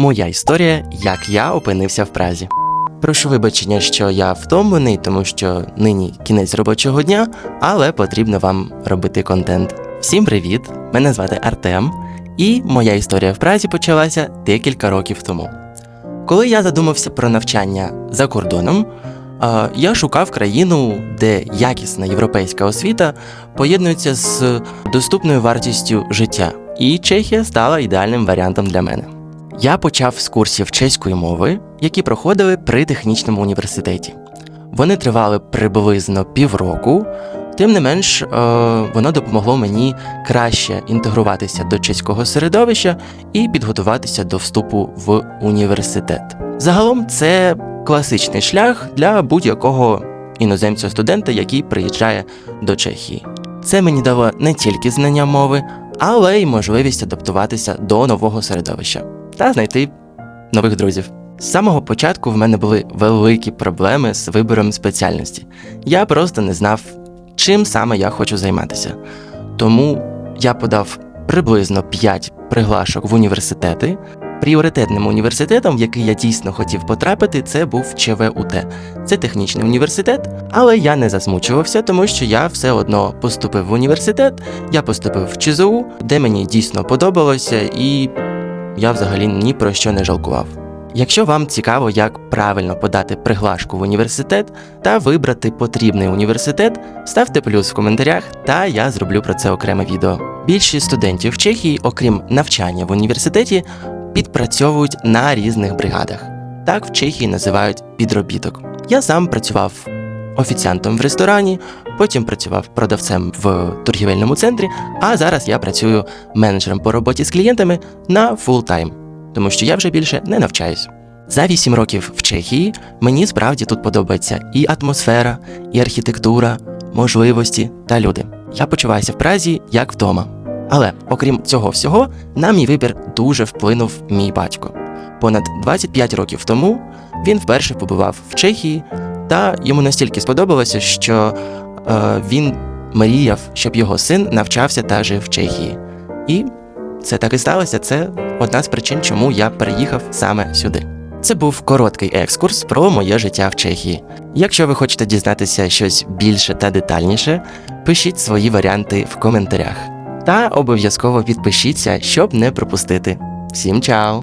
Моя історія, як я опинився в Празі. Прошу вибачення, що я втомлений, тому що нині кінець робочого дня, але потрібно вам робити контент. Всім привіт! Мене звати Артем, і моя історія в Празі почалася декілька років тому. Коли я задумався про навчання за кордоном, я шукав країну, де якісна європейська освіта поєднується з доступною вартістю життя, і Чехія стала ідеальним варіантом для мене. Я почав з курсів чеської мови, які проходили при технічному університеті. Вони тривали приблизно півроку, тим не менш, е, воно допомогло мені краще інтегруватися до чеського середовища і підготуватися до вступу в університет. Загалом це класичний шлях для будь-якого іноземця-студента, який приїжджає до Чехії. Це мені дало не тільки знання мови, але й можливість адаптуватися до нового середовища та знайти нових друзів. З самого початку в мене були великі проблеми з вибором спеціальності. Я просто не знав, чим саме я хочу займатися. Тому я подав приблизно 5 приглашок в університети. Пріоритетним університетом, в який я дійсно хотів потрапити, це був ЧВУТ. Це технічний університет, але я не засмучувався, тому що я все одно поступив в університет, я поступив в ЧЗУ, де мені дійсно подобалося, і я взагалі ні про що не жалкував. Якщо вам цікаво, як правильно подати приглашку в університет та вибрати потрібний університет, ставте плюс в коментарях, та я зроблю про це окреме відео. Більшість студентів в Чехії, окрім навчання в університеті, підпрацьовують на різних бригадах. Так в Чехії називають підробіток. Я сам працював офіціантом в ресторані, потім працював продавцем в торгівельному центрі, а зараз я працюю менеджером по роботі з клієнтами на фултайм, тому що я вже більше не навчаюсь. За 8 років в Чехії мені справді тут подобається і атмосфера, і архітектура, можливості та люди. Я почуваюся в Празі як вдома. Але окрім цього всього, на мій вибір дуже вплинув мій батько. Понад 25 років тому він вперше побував в Чехії, та йому настільки сподобалося, що е, він мріяв, щоб його син навчався та жив в Чехії. І це так і сталося. Це одна з причин, чому я переїхав саме сюди. Це був короткий екскурс про моє життя в Чехії. Якщо ви хочете дізнатися щось більше та детальніше, пишіть свої варіанти в коментарях. Та обов'язково підпишіться, щоб не пропустити. Всім чао!